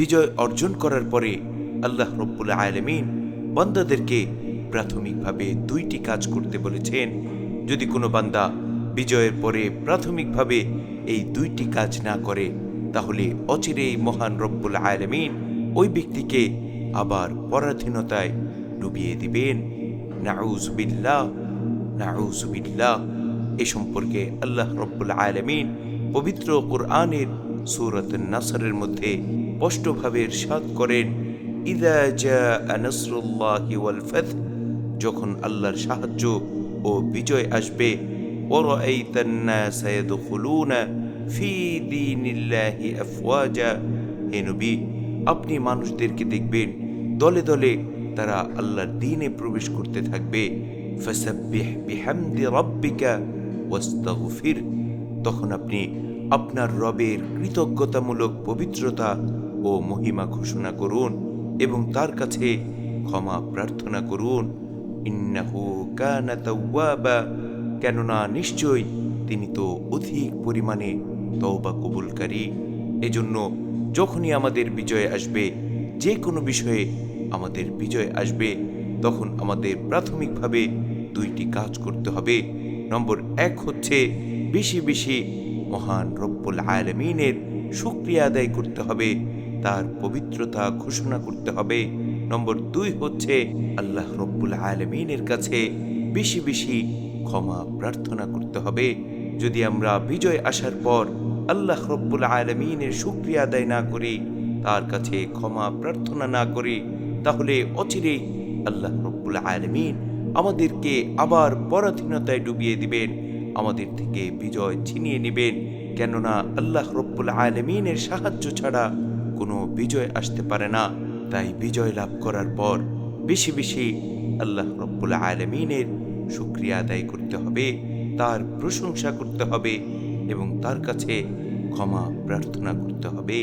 বিজয় অর্জন করার পরে আল্লাহ রব্বুল আলমিন বান্দাদেরকে প্রাথমিকভাবে দুইটি কাজ করতে বলেছেন। যদি কোনো বান্দা বিজয়ের পরে প্রাথমিকভাবে এই দুইটি কাজ না করে, তাহলে অচিরেই মহান রব্বুল আলমিন ওই ব্যক্তিকে আবার পরাধীনতায় ডুবিয়ে দিবেন। নাউজবিল্লাহ নাউজবিল্লাহ এ সম্পর্কে আল্লাহ রব্বুল আলমিন পবিত্র কোরআনের সুরত নাসরের মধ্যে স্পষ্টভাবে ইরশাদ করেন ইদা জা নসরুল্লাহি ওয়াল ফাth যখন আল্লাহর সাহায্য ও বিজয় আসবে ورأيت الناس يدخلون في دين الله أفواجا হে নবী আপনি মানুষদেরকে দেখবেন দলে দলে তারা আল্লাহর দিনে প্রবেশ করতে থাকবে ফাসাব্বিহ বিহামদি রাব্বিকা ওয়াস্তাগফির তখন আপনি আপনার রবের কৃতজ্ঞতামূলক পবিত্রতা ও মহিমা ঘোষণা করুন এবং তার কাছে ক্ষমা প্রার্থনা করুন। ইন্নাহু কানা কেননা নিশ্চয়ই তিনি তো অধিক পরিমাণে তওবা কবুলকারী। এজন্য যখনই আমাদের বিজয় আসবে, যে কোনো বিষয়ে আমাদের বিজয় আসবে, তখন আমাদের প্রাথমিকভাবে দুইটি কাজ করতে হবে। নম্বর এক হচ্ছে বেশি বেশি মহান রব্বুল আলমিনের শুক্রিয়া আদায় করতে হবে। তার পবিত্রতা ঘোষণা করতে হবে। নম্বর দুই হচ্ছে, আল্লাহ রব্বুল আলমিনের কাছে বেশি বেশি ক্ষমা প্রার্থনা করতে হবে। যদি আমরা বিজয় আসার পর আল্লাহ রব্বুল আলমিনের শুক্রিয়া আদায় না করি, তার কাছে ক্ষমা প্রার্থনা না করি, তাহলে অচিরেই আল্লাহ রব্বুল আলমিন আমাদেরকে আবার পরাধীনতায় ডুবিয়ে দিবেন, আমাদের থেকে বিজয় ছিনিয়ে নেবেন। কেননা আল্লাহ রব্বুল আলমিনের সাহায্য ছাড়া কোনো বিজয় আসতে পারে না। তাই বিজয় লাভ করার পর বেশি বেশি আল্লাহ রব্বুল আলমিনের শুক্রিয়া আদায় করতে হবে, তার প্রশংসা করতে হবে এবং তার কাছে ক্ষমা প্রার্থনা করতে হবে।